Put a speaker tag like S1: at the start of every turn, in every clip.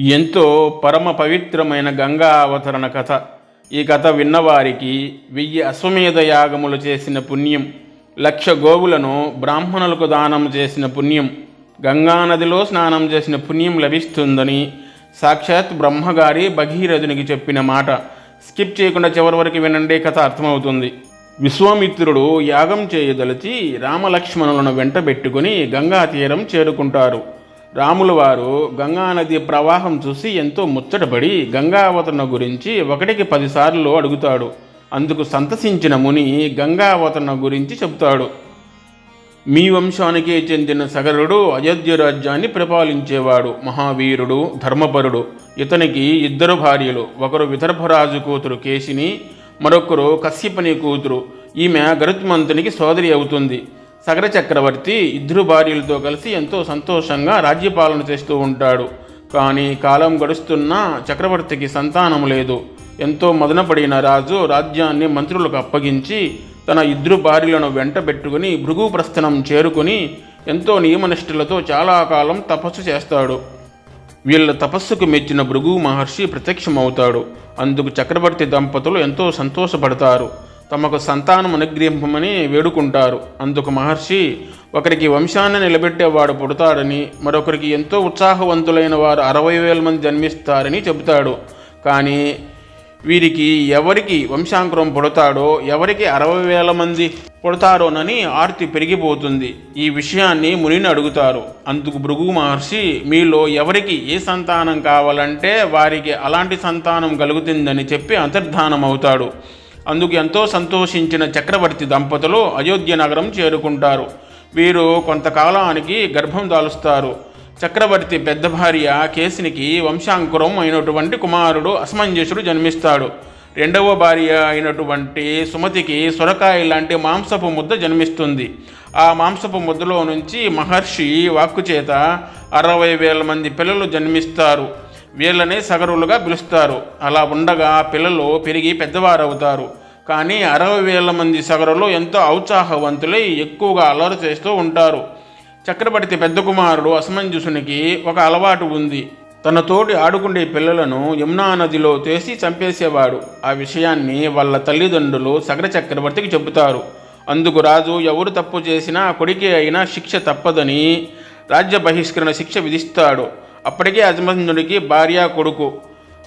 S1: ఎంతో పరమ పవిత్రమైన గంగా అవతరణ కథ. ఈ కథ విన్నవారికి వెయ్యి అశ్వమేధ యాగములు చేసిన పుణ్యం లక్ష గోవులను బ్రాహ్మణులకు దానం చేసిన పుణ్యం గంగానదిలో స్నానం చేసిన పుణ్యం లభిస్తుందని సాక్షాత్ బ్రహ్మగారి భగీరథునికి చెప్పిన మాట. స్కిప్ చేయకుండా చివరి వరకు వినండి కథ అర్థమవుతుంది. విశ్వామిత్రుడు యాగం చేయదలిచి రామలక్ష్మణులను వెంటబెట్టుకుని గంగా తీరం చేరుకుంటారు. రాముల వారు గంగానది ప్రవాహం చూసి ఎంతో ముచ్చటపడి గంగావతరణ గురించి ఒకటికి పదిసార్లు అడుగుతాడు. అందుకు సంతసించిన ముని గంగావతరణ గురించి చెబుతాడు. మీ వంశానికే చెందిన సగరుడు అయోధ్య రాజ్యాన్ని పరిపాలించేవాడు మహావీరుడు ధర్మపరుడు. ఇతనికి ఇద్దరు భార్యలు ఒకరు విదర్భరాజు కూతురు కేశిని మరొకరు కశ్యపని కూతురు. ఈమె గరుత్మంతునికి సోదరి అవుతుంది. సగర చక్రవర్తి ఇద్దరు భార్యలతో కలిసి ఎంతో సంతోషంగా రాజ్యపాలన చేస్తూ ఉంటాడు. కానీ కాలం గడుస్తున్నా చక్రవర్తికి సంతానం లేదు. ఎంతో మదనపడిన రాజు రాజ్యాన్ని మంత్రులకు అప్పగించి తన ఇద్దరు భార్యలను వెంట పెట్టుకుని భృగు ప్రస్థనం చేరుకుని ఎంతో నియమనిష్ఠులతో చాలా కాలం తపస్సు చేస్తాడు. వీళ్ళ తపస్సుకు మెచ్చిన భృగు మహర్షి ప్రత్యక్షమవుతాడు. అందుకు చక్రవర్తి దంపతులు ఎంతో సంతోషపడతారు. తమకు సంతానం అనుగ్రహింపమని వేడుకుంటారు. అందుకు మహర్షి ఒకరికి వంశాన్ని నిలబెట్టేవాడు పుడతాడని మరొకరికి ఎంతో ఉత్సాహవంతులైన వారు అరవై వేల మంది జన్మిస్తారని చెబుతాడు. కానీ వీరికి ఎవరికి వంశాంకురం పుడతాడో ఎవరికి అరవై వేల మంది పుడతారోనని ఆర్తి పెరిగిపోతుంది. ఈ విషయాన్ని మునిని అడుగుతారు. అందుకు భృగు మహర్షి మీలో ఎవరికి ఏ సంతానం కావాలంటే వారికి అలాంటి సంతానం కలుగుతుందని చెప్పి అంతర్ధానం అవుతాడు అందుకు ఎంతో సంతోషించిన చక్రవర్తి దంపతులు అయోధ్య నగరం చేరుకుంటారు. వీరు కొంతకాలానికి గర్భం దాలుస్తారు. చక్రవర్తి పెద్ద భార్య కేసినికి వంశాంకురం అయినటువంటి కుమారుడు అసమంజసుడు జన్మిస్తాడు. రెండవ భార్య అయినటువంటి సుమతికి సొరకాయ లాంటి మాంసపు ముద్ద జన్మిస్తుంది. ఆ మాంసపు ముద్దలో నుంచి మహర్షి వాక్కుచేత అరవై వేల మంది పిల్లలు జన్మిస్తారు. వీళ్ళనే సగరులుగా పిలుస్తారు. అలా ఉండగా పిల్లలు పెరిగి పెద్దవారవుతారు. కానీ అరవై వేల మంది సగరులు ఎంతో ఔత్సాహవంతులై ఎక్కువగా అలరు చేస్తూ ఉంటారు. చక్రవర్తి పెద్ద కుమారుడు అసమంజసునికి ఒక అలవాటు ఉంది. తన తోటి ఆడుకునే పిల్లలను యమునా నదిలో చేసి చంపేసేవాడు. ఆ విషయాన్ని వాళ్ళ తల్లిదండ్రులు సగర చక్రవర్తికి చెబుతారు. అందుకు రాజు ఎవరు తప్పు చేసినా కొడికి అయినా శిక్ష తప్పదని రాజ్య బహిష్కరణ శిక్ష విధిస్తాడు. అప్పటికే అజమంతుడికి భార్య కొడుకు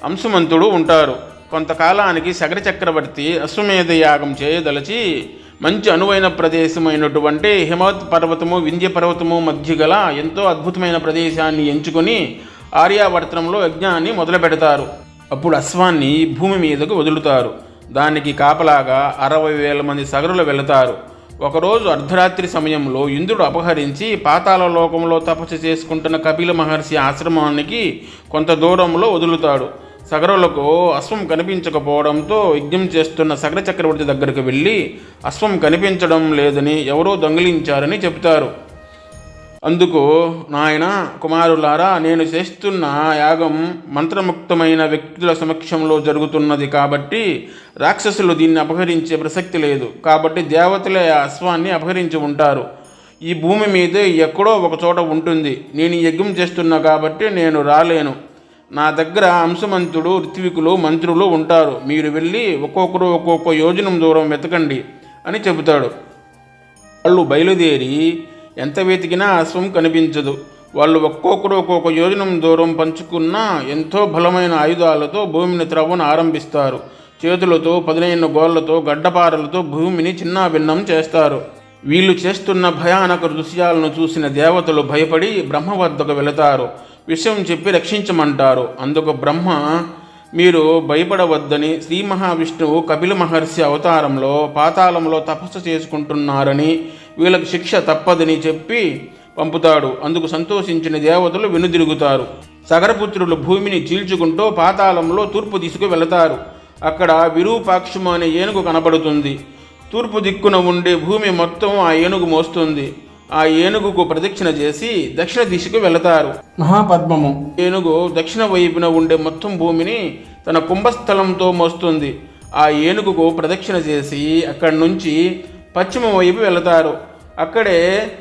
S1: అంశుమంతుడు ఉంటారు. కొంతకాలానికి శగర చక్రవర్తి అశ్వమేధ యాగం చేయదలచి మంచి అనువైన ప్రదేశమైనటువంటి హిమవత్ పర్వతము వింధ్య పర్వతము మధ్య గల ఎంతో అద్భుతమైన ప్రదేశాన్ని ఎంచుకొని ఆర్యావర్తనంలో యజ్ఞాన్ని మొదలు పెడతారు అప్పుడు అశ్వాన్ని భూమి మీదకు వదులుతారు. దానికి కాపలాగా అరవై వేల మంది సగరులు వెళతారు. ఒకరోజు అర్ధరాత్రి సమయంలో ఇంద్రుడు అపహరించి పాతాల లోకంలో తపస్సు చేసుకుంటున్న కపిల మహర్షి ఆశ్రమానికి కొంత దూరంలో వదులుతాడు. సగరులకు అశ్వం కనిపించకపోవడంతో యజ్ఞం చేస్తున్న సగర చక్రవర్తి దగ్గరకు వెళ్ళి అశ్వం కనిపించడం లేదని ఎవరో దొంగిలించారని చెబుతారు. అందుకు నాయన కుమారులారా నేను చేస్తున్న యాగం మంత్రముక్తమైన వ్యక్తుల సమక్షంలో జరుగుతున్నది కాబట్టి రాక్షసులు దీన్ని అపహరించే ప్రసక్తి లేదు. కాబట్టి దేవతలే ఆ అశ్వాన్ని అపహరించి ఉంటారు. ఈ భూమి మీద ఎక్కడో ఒక చోట ఉంటుంది. నేను యజ్ఞం చేస్తున్నా కాబట్టి నేను రాలేను. నా దగ్గర అంశమంతుడు ఋత్వికులు మంత్రులు ఉంటారు. మీరు వెళ్ళి ఒక్కొక్కరు ఒక్కొక్క యోజనం దూరం వెతకండి అని చెబుతాడు. వాళ్ళు బయలుదేరి ఎంత వెతికినా అశ్వం కనిపించదు. వాళ్ళు ఒక్కొక్కరు ఒక్కొక్క యోజనం దూరం పంచుకున్న ఎంతో బలమైన ఆయుధాలతో భూమిని త్రవ్వను ఆరంభిస్తారు. చేతులతో పదునైన గోళ్ళతో గడ్డపారలతో భూమిని చిన్నాభిన్నం చేస్తారు. వీళ్ళు చేస్తున్న భయానక దృశ్యాలను చూసిన దేవతలు భయపడి బ్రహ్మ వద్దకు వెళతారు. విషయం చెప్పి రక్షించమంటారు. అందుకు బ్రహ్మ మీరు భయపడవద్దని శ్రీ మహావిష్ణువు కపిల మహర్షి అవతారంలో పాతాళంలో తపస్సు చేసుకుంటున్నారని వీళ్ళకి శిక్ష తప్పదని చెప్పి పంపుతాడు. అందుకు సంతోషించిన దేవతలు వెనుదిరుగుతారు. సగరపుత్రులు భూమిని చీల్చుకుంటూ పాతాళంలో తూర్పు దిశకు వెళతారు. అక్కడ విరూపాక్షము అనే ఏనుగు కనబడుతుంది. తూర్పు దిక్కున ఉండే భూమి మొత్తం ఆ ఏనుగు మోస్తుంది. ఆ ఏనుగుకు ప్రదక్షిణ చేసి దక్షిణ దిశకు వెళతారు.
S2: మహాపద్మము.
S1: ఏనుగు దక్షిణ వైపున ఉండే మొత్తం భూమిని తన కుంభస్థలంతో మోస్తుంది. ఆ ఏనుగుకు ప్రదక్షిణ చేసి అక్కడి నుంచి పశ్చిమ వైపు వెళతారు. అక్కడే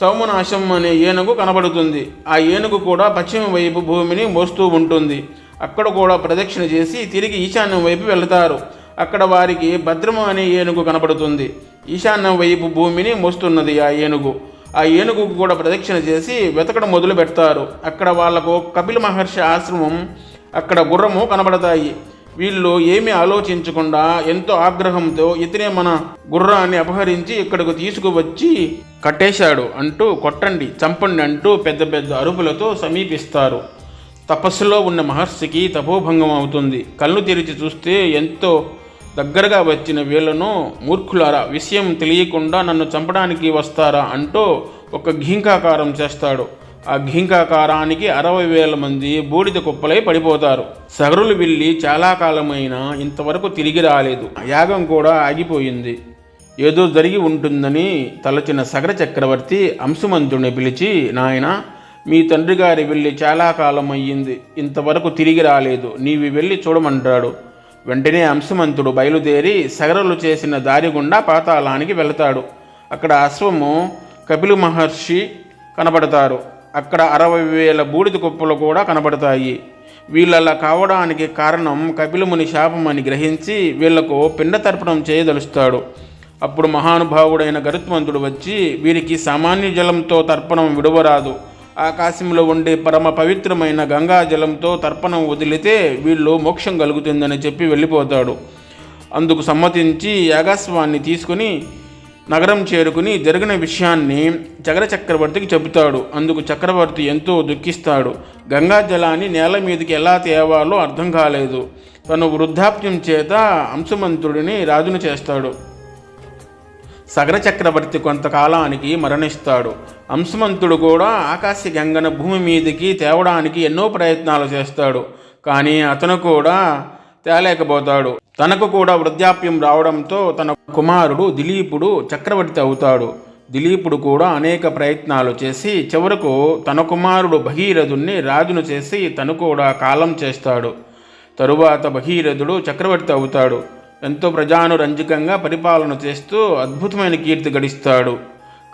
S1: సౌమనాశం అనే ఏనుగు కనబడుతుంది. ఆ ఏనుగు కూడా పశ్చిమ వైపు భూమిని మోస్తూ ఉంటుంది. అక్కడ కూడా ప్రదక్షిణ చేసి తిరిగి ఈశాన్యం వైపు వెళతారు. అక్కడ వారికి భద్రము అనే ఏనుగు కనబడుతుంది. ఈశాన్యం వైపు భూమిని మోస్తున్నది ఆ ఏనుగు. ఆ ఏనుగుకు కూడా ప్రదక్షిణ చేసి వెతకడం మొదలు పెడతారు అక్కడ వాళ్ళకు కపిల మహర్షి ఆశ్రమం అక్కడ గుర్రము కనబడతాయి. వీళ్ళు ఏమీ ఆలోచించకుండా ఎంతో ఆగ్రహంతో ఇతనే మన గుర్రాన్ని అపహరించి ఇక్కడకు తీసుకువచ్చి కట్టేశాడు అంటూ కొట్టండి చంపండి అంటూ పెద్ద పెద్ద అరుపులతో సమీపిస్తారు. తపస్సులో ఉన్న మహర్షికి తపోభంగం అవుతుంది. కళ్ళు తెరిచి చూస్తే ఎంతో దగ్గరగా వచ్చిన వీళ్ళను మూర్ఖులారా విషయం తెలియకుండా నన్ను చంపడానికి వస్తారా అంటూ ఒక ఘీంకాకారం చేస్తాడు. అఘింకాకారానికి అరవై వేల మంది బూడిద కుప్పలై పడిపోతారు. సగరులు వెళ్ళి చాలా కాలమైన ఇంతవరకు తిరిగి రాలేదు. యాగం కూడా ఆగిపోయింది. ఏదో జరిగి ఉంటుందని తలచిన సగర చక్రవర్తి అంశుమంతుడిని పిలిచి నాయన మీ తండ్రి గారి వెళ్ళి చాలా కాలం అయ్యింది ఇంతవరకు తిరిగి రాలేదు. నీవి వెళ్ళి చూడమంటాడు. వెంటనే అంశమంతుడు బయలుదేరి సగరలు చేసిన దారి గుండా పాతాళానికి వెళతాడు. అక్కడ అశ్వము కపిలు మహర్షి కనబడతారు. అక్కడ అరవై వేల బూడిద కుప్పలు కూడా కనబడతాయి. వీళ్ళలా కావడానికి కారణం కపిలముని శాపం అని గ్రహించి వీళ్ళకు పిండ తర్పణం చేయదలుస్తాడు. అప్పుడు మహానుభావుడైన గరుత్మంతుడు వచ్చి వీరికి సామాన్య జలంతో తర్పణం విడువరాదు. ఆకాశంలో ఉండే పరమ పవిత్రమైన గంగా జలంతో తర్పణం వదిలితే వీళ్ళు మోక్షం కలుగుతుందని చెప్పి వెళ్ళిపోతాడు. అందుకు సమ్మతించి యాగాస్వాన్ని తీసుకుని నగరం చేరుకుని జరిగిన విషయాన్ని జగర చక్రవర్తికి చెబుతాడు. అందుకు చక్రవర్తి ఎంతో దుఃఖిస్తాడు. గంగా జలాన్ని నేల మీదకి ఎలా తేవాలో అర్థం కాలేదు. తను వృద్ధాప్యం చేత అంశమంతుడిని రాజును చేస్తాడు. సగర చక్రవర్తి కొంతకాలానికి మరణిస్తాడు. అంశమంతుడు కూడా ఆకాశ గంగన భూమి మీదకి తేవడానికి ఎన్నో ప్రయత్నాలు చేస్తాడు. కానీ అతను కూడా తేలేకపోతాడు. తనకు కూడా వృద్ధాప్యం రావడంతో తన కుమారుడు దిలీపుడు చక్రవర్తి అవుతాడు. దిలీపుడు కూడా అనేక ప్రయత్నాలు చేసి చివరకు తన కుమారుడు భగీరథుణ్ణి రాజును చేసి తను కూడా కాలం చేస్తాడు. తరువాత భగీరథుడు చక్రవర్తి అవుతాడు. ఎంతో ప్రజానురంజకంగా పరిపాలన చేస్తూ అద్భుతమైన కీర్తి గడిస్తాడు.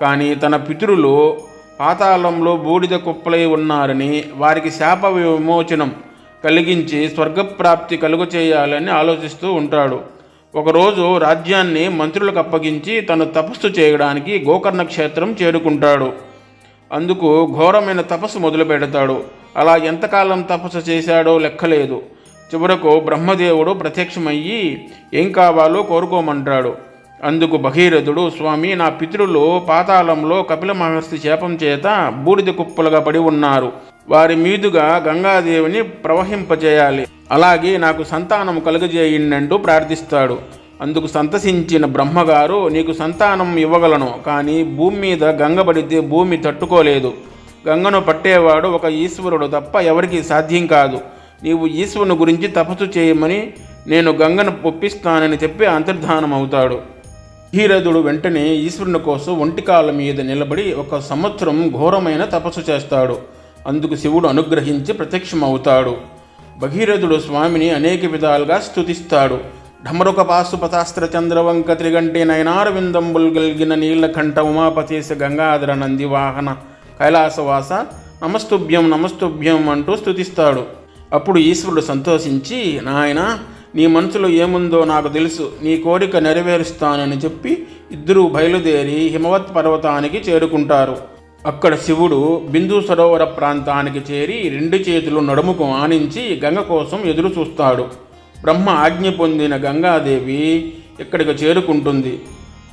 S1: కానీ తన పితరులు పాతాళంలో బూడిద కుప్పలై ఉన్నారని వారికి శాప విమోచనం కలిగించి స్వర్గప్రాప్తి కలుగు చేయాలని ఆలోచిస్తూ ఉంటాడు. ఒకరోజు రాజ్యాన్ని మంత్రులకు అప్పగించి తను తపస్సు చేయడానికి గోకర్ణ క్షేత్రం చేరుకుంటాడు. అందుకు ఘోరమైన తపస్సు మొదలు పెడతాడు. అలా ఎంతకాలం తపస్సు చేశాడో లెక్కలేదు. చివరకు బ్రహ్మదేవుడు ప్రత్యక్షమయ్యి ఏం కావాలో కోరుకోమంటాడు. అందుకు భగీరథుడు స్వామి నా పితృలు పాతాళంలో కపిల మహర్షి శాపం చేత బూడిద కుప్పలుగా పడి ఉన్నారు. వారి మీదుగా గంగాదేవిని ప్రవహింపజేయాలి. అలాగే నాకు సంతానం కలుగజేయండంటూ ప్రార్థిస్తాడు. అందుకు సంతసించిన బ్రహ్మగారు నీకు సంతానం ఇవ్వగలను కానీ భూమి మీద గంగ పడితే భూమి తట్టుకోలేదు. గంగను పట్టేవాడు ఒక ఈశ్వరుడు తప్ప ఎవరికి సాధ్యం కాదు. నీవు ఈశ్వరుని గురించి తపస్సు చేయమని నేను గంగను ఒప్పిస్తానని చెప్పి అంతర్ధానం అవుతాడు భగీరథుడు వెంటనే ఈశ్వరుని కోసం ఒంటికాల మీద నిలబడి ఒక సంవత్సరం ఘోరమైన తపస్సు చేస్తాడు. అందుకు శివుడు అనుగ్రహించి ప్రత్యక్షమవుతాడు. భగీరథుడు స్వామిని అనేక విధాలుగా స్థుతిస్తాడు ఢమరుక పాశుపతాస్త్ర చంద్రవంక త్రిగంటి నయనారవిందంబుల్ గలిగిన నీలకంఠ ఉమాపతీశ గంగాధర నంది వాహన కైలాసవాస నమస్తుభ్యం నమస్తుభ్యం అంటూ స్థుతిస్తాడు అప్పుడు ఈశ్వరుడు సంతోషించి నాయన నీ మనసులో ఏముందో నాకు తెలుసు. నీ కోరిక నెరవేరుస్తానని చెప్పి ఇద్దరూ బయలుదేరి హిమవత్ పర్వతానికి చేరుకుంటారు. అక్కడ శివుడు బిందు సరోవర ప్రాంతానికి చేరి రెండు చేతులు నడుముకు ఆనించి గంగ కోసం ఎదురు చూస్తాడు. బ్రహ్మ ఆజ్ఞ పొందిన గంగాదేవి ఇక్కడికి చేరుకుంటుంది.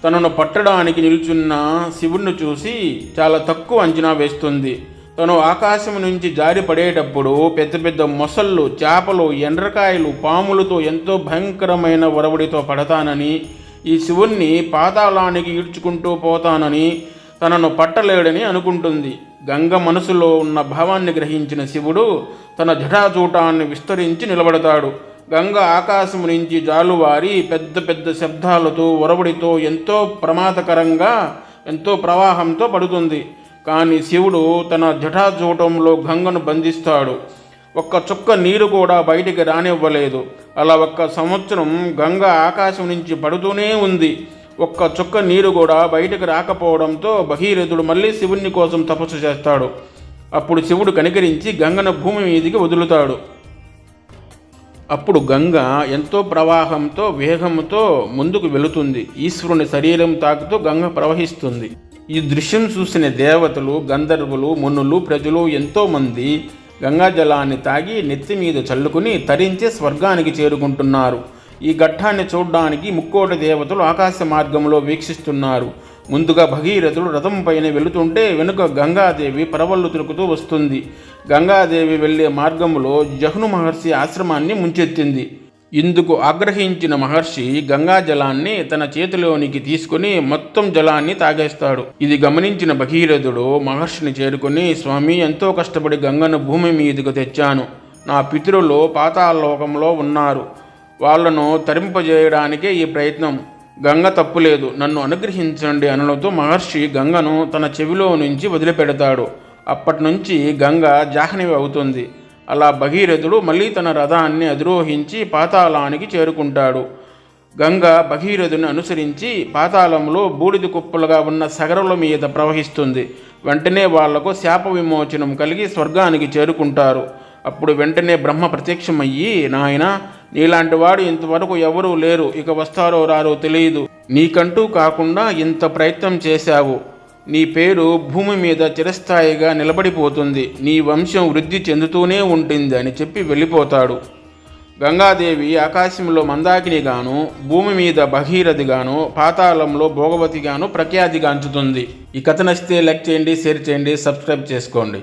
S1: తనను పట్టడానికి నిలుచున్న శివుణ్ణి చూసి చాలా తక్కువ అంచనా వేస్తుంది. తను ఆకాశం నుంచి జారి పడేటప్పుడు పెద్ద పెద్ద మొసళ్ళు చేపలు ఎండ్రకాయలు పాములతో ఎంతో భయంకరమైన ఒరవడితో పడతానని ఈ శివుణ్ణి పాతాళానికి ఈడ్చుకుంటూ పోతానని తనను పట్టలేడని అనుకుంటుంది. గంగ మనసులో ఉన్న భావాన్ని గ్రహించిన శివుడు తన జటాచూటాన్ని విస్తరించి నిలబడతాడు. గంగ ఆకాశం నుంచి జాలువారి పెద్ద పెద్ద శబ్దాలతో ఒరవడితో ఎంతో ప్రమాదకరంగా ఎంతో ప్రవాహంతో పడుతుంది. కానీ శివుడు తన జటాచూటంలో గంగను బంధిస్తాడు. ఒక్క చుక్క నీరు కూడా బయటికి రానివ్వలేదు. అలా ఒక్క సంవత్సరం గంగ ఆకాశం నుంచి పడుతూనే ఉంది. ఒక్క చుక్క నీరు కూడా బయటకు రాకపోవడంతో భగీరథుడు మళ్ళీ శివుని కోసం తపస్సు చేస్తాడు. అప్పుడు శివుడు కనికరించి గంగను భూమి మీదికి వదులుతాడు. అప్పుడు గంగ ఎంతో ప్రవాహంతో వేగంతో ముందుకు వెళుతుంది. ఈశ్వరుని శరీరం తాకుతూ గంగ ప్రవహిస్తుంది. ఈ దృశ్యం చూసిన దేవతలు గంధర్వులు మునులు ప్రజలు ఎంతోమంది గంగా జలాన్ని తాగి నెత్తి మీద చల్లుకుని తరించి స్వర్గానికి చేరుకుంటున్నారు. ఈ ఘట్టాన్ని చూడడానికి ముక్కోటి దేవతలు ఆకాశ మార్గంలో వీక్షిస్తున్నారు. ముందుగా భగీరథుడు రథం పైన వెళుతుంటే వెనుక గంగాదేవి పరవళ్ళు తిరుగుతూ వస్తుంది. గంగాదేవి వెళ్ళే మార్గంలో జహ్ను మహర్షి ఆశ్రమాన్ని ముంచెత్తింది. ఇందుకు ఆగ్రహించిన మహర్షి గంగా జలాన్ని తన చేతిలోనికి తీసుకుని మొత్తం జలాన్ని తాగేస్తాడు. ఇది గమనించిన భగీరథుడు మహర్షిని చేరుకుని స్వామి ఎంతో కష్టపడి గంగను భూమి మీదకు తెచ్చాను. నా పితరులు పాతాళలోకంలో ఉన్నారు. వాళ్ళను తరింపజేయడానికే ఈ ప్రయత్నం. గంగ తప్పులేదు. నన్ను అనుగ్రహించండి అనడంతో మహర్షి గంగను తన చెవిలో నుంచి వదిలిపెడతాడు. అప్పటి నుంచి గంగ జాహ్నవి అవుతుంది. అలా భగీరథుడు మళ్ళీ తన రథాన్ని అధిరోహించి పాతాళానికి చేరుకుంటాడు. గంగ భగీరథుని అనుసరించి పాతాళంలో బూడిద కుప్పలుగా ఉన్న సగరుల మీద ప్రవహిస్తుంది. వెంటనే వాళ్ళకు శాప విమోచనం కలిగి స్వర్గానికి చేరుకుంటారు. అప్పుడు వెంటనే బ్రహ్మ ప్రత్యక్షమయ్యి నాయన నీలాంటి వాడు ఇంతవరకు ఎవరూ లేరు ఇక వస్తారో రారో తెలియదు. నీకంటూ కాకుండా ఇంత ప్రయత్నం చేశావు. నీ పేరు భూమి మీద చిరస్థాయిగా నిలబడిపోతుంది. నీ వంశం వృద్ధి చెందుతూనే ఉంటుంది అని చెప్పి వెళ్ళిపోతాడు. గంగాదేవి ఆకాశంలో మందాకినిగాను భూమి మీద భగీరథిగాను పాతాళంలో భోగవతిగాను ప్రఖ్యాతిగాంచుతుంది. ఈ కథ నచ్చితే లైక్ చేయండి షేర్ చేయండి సబ్స్క్రైబ్ చేసుకోండి.